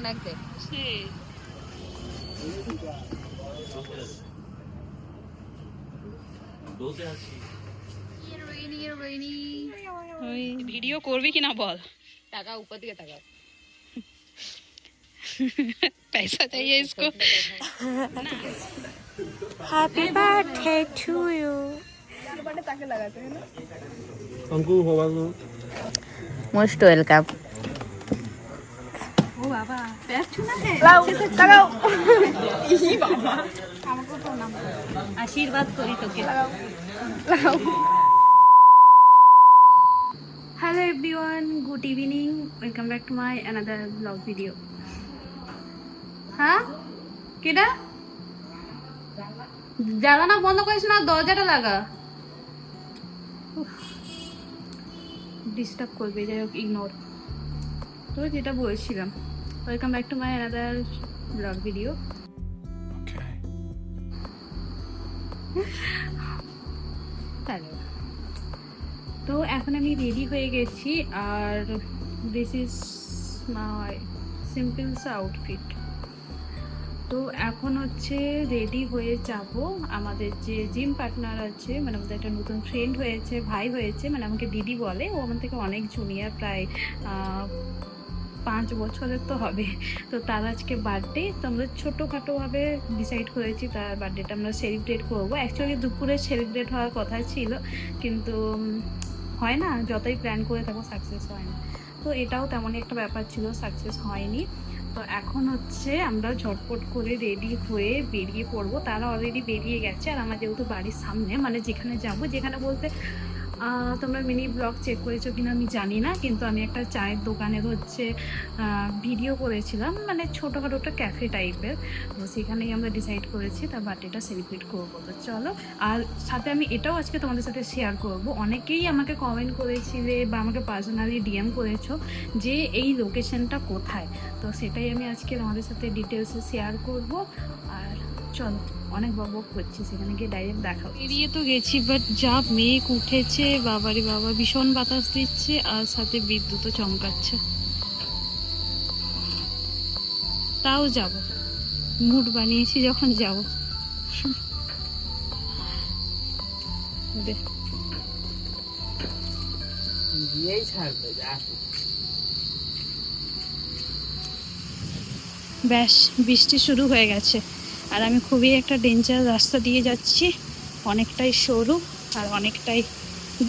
অনেক দেখ ভিডিও করবি কিনা বল টাকা উপর দিকে টাকা पैसा चाहिए इसको Happy ও বাবা। লাগাও। আশীর্বাদ করি তোকে। Hello everyone good evening welcome back to my another blog video হ্যাঁ? কেডা? জানালা বন্ধ করিস না দরজাটা লাগা। ডিস্টার্ব করবে যাই হোক ইগনোর তো যেটা বলছিলাম। Welcome back to my another blog video hello তো এখন আমি রেডি হয়ে গেছি আর this is my simples outfit তো এখন হচ্ছে রেডি হয়ে যাব আমাদের যে জিম পার্টনার আছে মানে আমাদের একটা নতুন ফ্রেন্ড হয়েছে ভাই হয়েছে মানে আমাকে দিদি বলে ও আমার থেকে অনেক জুনিয়র প্রায় পাঁচ বছরের তো হবে। তো তার আজকে বার্থডে তো আমরা ছোটোখাটোভাবে ডিসাইড করেছি তার বার্থডেটা আমরা সেলিব্রেট করব। অ্যাকচুয়ালি দুপুরে সেলিব্রেট হওয়ার কথা ছিল, কিন্তু হয় না, যতই প্ল্যান করে থাকব সাকসেস হয় না। তো এটাও তেমনই একটা ব্যাপার ছিল সাকসেস হয়নি। তো এখন হচ্ছে আমরা ঝটপট করে রেডি হয়ে বেরিয়ে পড়ব। তারা অলরেডি বেরিয়ে গেছে, আর আমার যেহেতু বাড়ির সামনে মানে যেখানে যাব, যেখানে বলতে তোমরা মিনি ব্লগ চেক করেছ কিনা আমি জানি না, কিন্তু আমি একটা চায়ের দোকানের হচ্ছে ভিডিও করেছিলাম মানে ছোটোখাটো একটা ক্যাফে টাইপের তো সেখানেই আমরা ডিসাইড করেছি তার বার্থডেটা সেলিব্রেট করব। তো চলো, আর সাথে আমি এটাও আজকে তোমাদের সাথে শেয়ার করব। অনেকেই আমাকে কমেন্ট করেছিলে বা আমাকে পার্সোনালি ডিএম করেছ যে এই লোকেশনটা কোথায়। তো সেটাই আমি আজকে তোমাদের সাথে ডিটেলসে শেয়ার করব। আর চলো। অনেক বক বক করছি সেখানে গিয়ে ডাইরেক্ট দেখা এড়িয়ে তো গেছি বাট যা মেঘ উঠেছে বাবারে বাবা ভীষণ বাতাস দিচ্ছে আর সাথে বিদ্যুৎও চমকাচ্ছে। তাও যাব। মুড বানিয়েছি যখন যাব। ছাড়বে ব্যাস বৃষ্টি শুরু হয়ে গেছে। আর আমি খুবই একটা ডেঞ্জার রাস্তা দিয়ে যাচ্ছি। অনেকটাই সরু আর অনেকটাই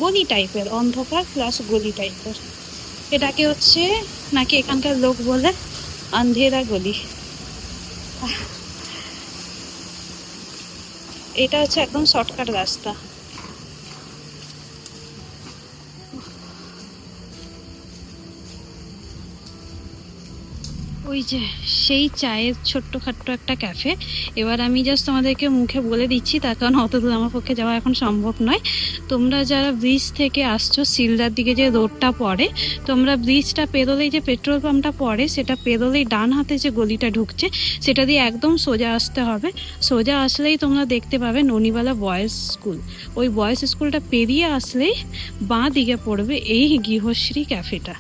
গলি টাইপের অন্ধকার প্লাস গলি টাইপের এটাকে হচ্ছে নাকি এখানকার লোক বলে আন্ধেরা গলি। এটা হচ্ছে একদম শর্টকাট রাস্তা। ওই যে সেই চায়ের ছোট্টখাট্ট একটা ক্যাফে। এবার আমি জাস্ট তোমাদেরকে মুখে বলে দিচ্ছি, তার কারণ অত দূর আমার পক্ষে যাওয়া এখন সম্ভব নয়। তোমরা যারা ব্রিজ থেকে আসছো, শিলদার দিকে যে রোডটা পড়ে, তোমরা ব্রিজটা পেরোলেই যে পেট্রোল পাম্পটা পড়ে, সেটা পেরোলেই ডান হাতে যে গলিটা ঢুকছে, সেটা দিয়ে একদম সোজা আসতে হবে। সোজা আসলেই তোমরা দেখতে পাবে ননিবালা বয়েজ স্কুল। ওই বয়েজ স্কুলটা পেরিয়ে আসলেই বাঁ দিকে পড়বে এই গৃহশ্রী ক্যাফেটা।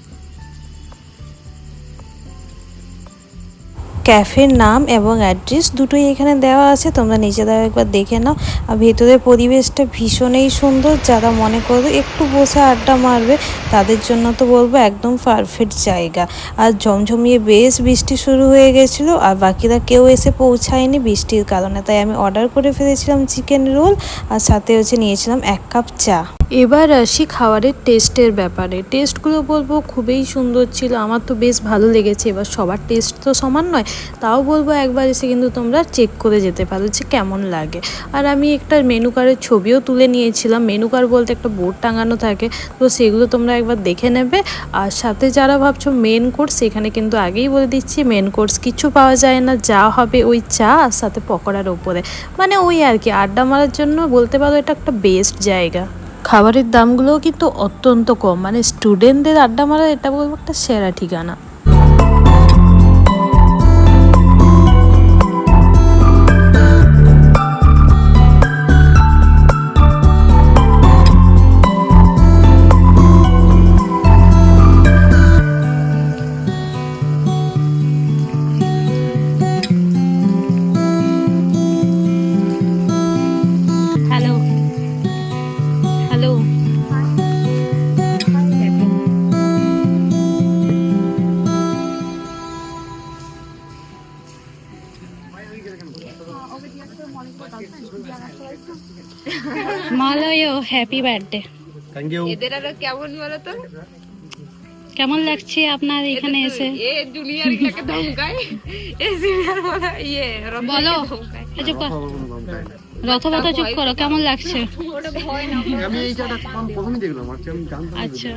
ক্যাফের নাম এবং অ্যাড্রেস দুটোই এখানে দেওয়া আছে, তোমরা নিজেরাও একবার দেখে নাও। আর ভেতরের পরিবেশটা ভীষণই সুন্দর, যারা মনে করবে একটু বসে আড্ডা মারবে, তাদের জন্য তো বলব একদম পারফেক্ট জায়গা। আর ঝমঝমিয়ে বেশ বৃষ্টি শুরু হয়ে গেছিল, আর বাকিরা কেউ এসে পৌঁছায়নি বৃষ্টির কারণে। তাই আমি অর্ডার করে ফেলেছিলাম চিকেন রোল আর সাথে হচ্ছে নিয়েছিলাম এক কাপ চা। এবার আসি খাবারের টেস্টের ব্যাপারে। টেস্টগুলো বলব খুবই সুন্দর ছিল, আমার তো বেশ ভালো লেগেছে। এবার সবার টেস্ট তো সমান নয়, তাও বলব একবার এসে কিন্তু তোমরা চেক করে যেতে পারো যে কেমন লাগে। আর আমি একটা মেনু কার্ডের ছবিও তুলে নিয়েছিলাম। মেনু কার্ড বলতে একটা বোর্ড টাঙানো থাকে, তো সেগুলো তোমরা একবার দেখে নেবে। আর সাথে যারা ভাবছ মেন কোর্স সেখানে কিন্তু আগেই বলে দিচ্ছি মেন কোর্স কিছু পাওয়া যায় না, যা হবে ওই চা আর সাথে পকোড়ার ওপরে। মানে ওই আর কি, আড্ডা মারার জন্য বলতে পারো এটা একটা বেস্ট জায়গা। খাবারের দামগুলোও কিন্তু অত্যন্ত কম। মানে স্টুডেন্টদের আড্ডা মারার এটা বলব একটা সেরা ঠিকানা। হ্যাপি বার্থডে থ্যাংক ইউ এদের আরও কেমন বলো তো কেমন লাগছে আপনার এখানে এসে? এ জুনিয়র গুলাকে ধমকায় এ সিনিয়র বলা ইয়ে বলো। আচ্ছা রথবাতা চুপ করো কেমন লাগছে? আমি এই জায়গাটা প্রথমে দেখলাম আমি জানতাম আচ্ছা।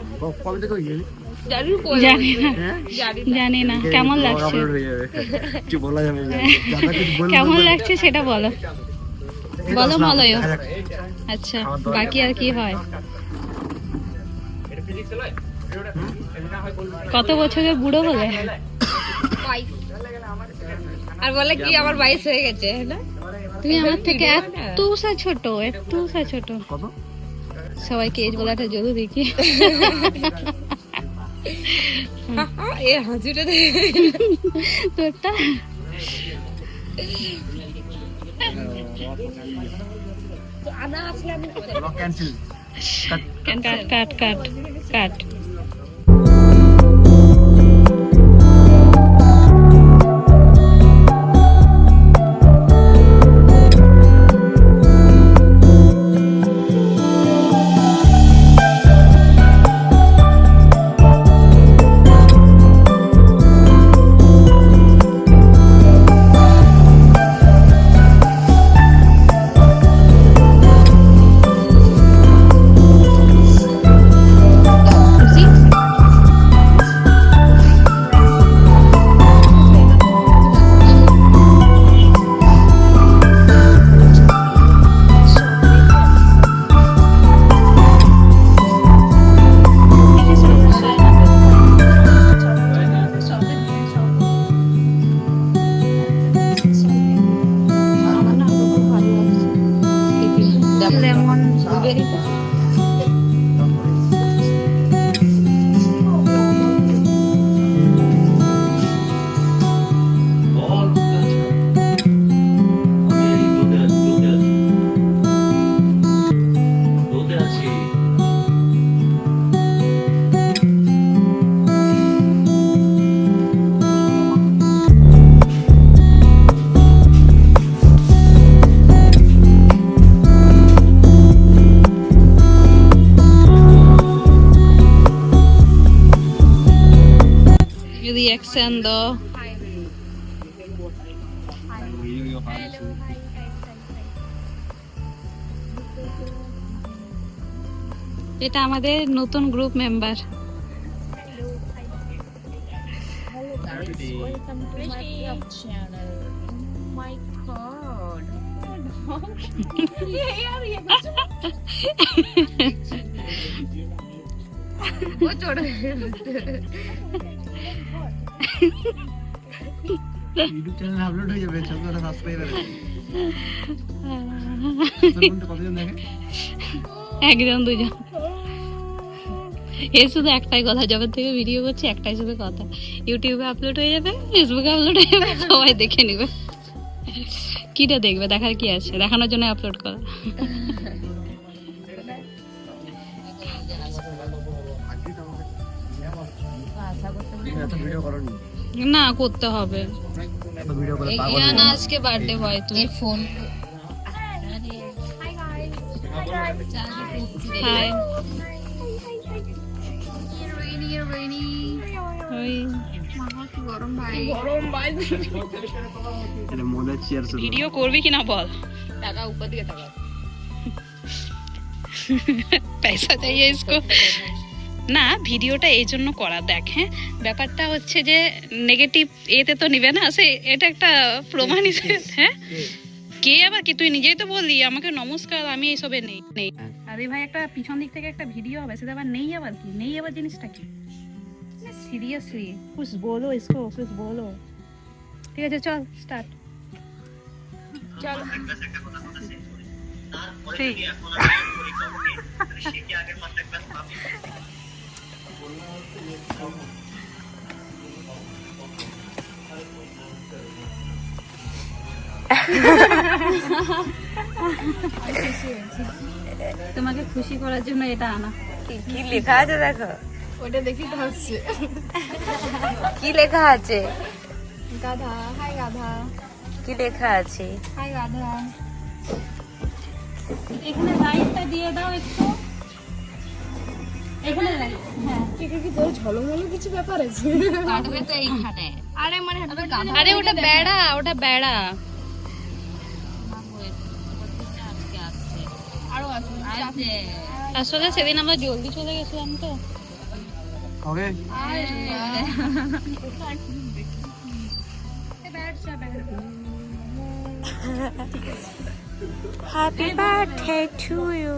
কবে থেকে হয়ে? জানি না। না কেমন লাগছে? হয়ে বলা কেমন লাগছে সেটা বলো। বলো যাক। আচ্ছা বাকি আর কি হয়? কত বছরের বুড়ো বলে আর বলে কি আমার বাইশ হয়ে গেছে না? তুমি আমার থেকে এত সা ছোট একটু সা ছোট সবাইকে এজ বলাটা জরুরি কি এ হাসিটা তোরটা? আনা আসলে আমি ক্যান্সেল কাট কাট কাট কাট রিয়াকশন দাও এটা আমাদের নতুন গ্রুপ মেম্বার ও ছোট ইউটিউব চ্যানেলে আপলোড হয়ে যাবে ছোটটা সাবস্ক্রাইবার কতজন দেখে? একজন দুজন। এ শুধু একটাই কথা যবে থেকে ভিডিও করছি একটাই শুধু কথা। ইউটিউবে আপলোড হয়ে যাবে ফেসবুকে আপলোড হয়ে যাবে সবাই দেখে নেবে। কিটা দেখবে দেখার কি আছে? দেখানোর জন্য আপলোড করা। এত ভিডিও করনি। না করতে হবে। এত ভিডিও করে পাগল ইয়ানা আজকে বার্থডে বয় তুই ফোন হাই ভিডিও করবি কিনা বল? টাকা উপর দিকে টাকা ইসকো না ভিডিওটা এই জন্য করা। দেখ হ্যাঁ ব্যাপারটা হচ্ছে যে নেগেটিভ এতে তো নিবে না সে এটা একটা প্রমাণ হিসেবে হ্যাঁ? কে আবার কি? তুই নিজেই তো বললি আমাকে নমস্কার আমি এইসবে নেই। নেই। আরে ভাই একটা পিছন দিক থেকে একটা ভিডিও হবে সেটা আবার নেই আবার কি? নেই আবার জিনিসটা কি? সিরিয়াসলি কুছ বলো ইসকো কুছ বলো। ঠিক আছে চল স্টার্ট চল। ঠিক। তোমাকে খুশি করার জন্য এটা আনা। কি লেখা আছে দেখো? ওটা দেখি তো হচ্ছে কি লেখা আছে? গাধা হাই গাধা। কি লেখা আছে? হাই গাধা। এখানে লাইটটা দিয়ে দাও একটু। এখানে light, হ্যাঁ। কি তোর ঝলমলো কিছু ব্যাপার আছে কাটবে তো এইখানে আরে মানে আরে ওটা বেড়া ওটা বেড়া। আরও আছে আসছে আসলে সেদিন আমরা জলদি চলে গেছিলাম তো। Okay. Happy birthday to you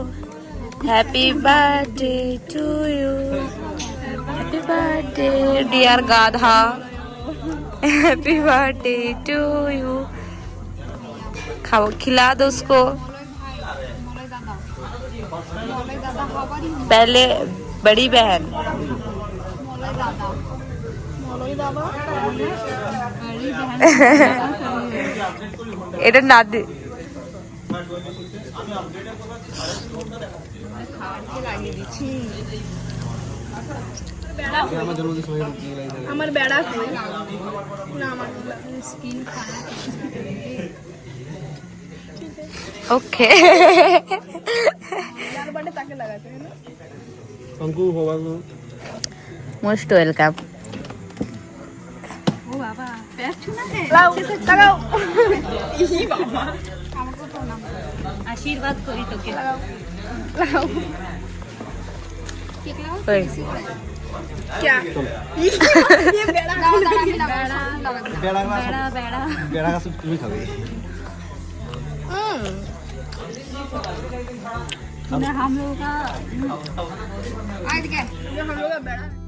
happy birthday to you happy birthday dear গাধা हैप्पी बर्थडे टू यू खाओ खिला दो उसको पहले बड़ी बहन এটা না দে আমার বেড়া কই? না আমার স্কিন ওকে। তাকে লাগাতে না? Most welcome. লাও লাগাও। আশীর্বাদ করি তোকে। Uy. क्या ये बेड़ा बेड़ा बेड़ा बेड़ा बेड़ा का सूप तुम ही खाओगे हम लोग का आज क्या हम लोग का बेड़ा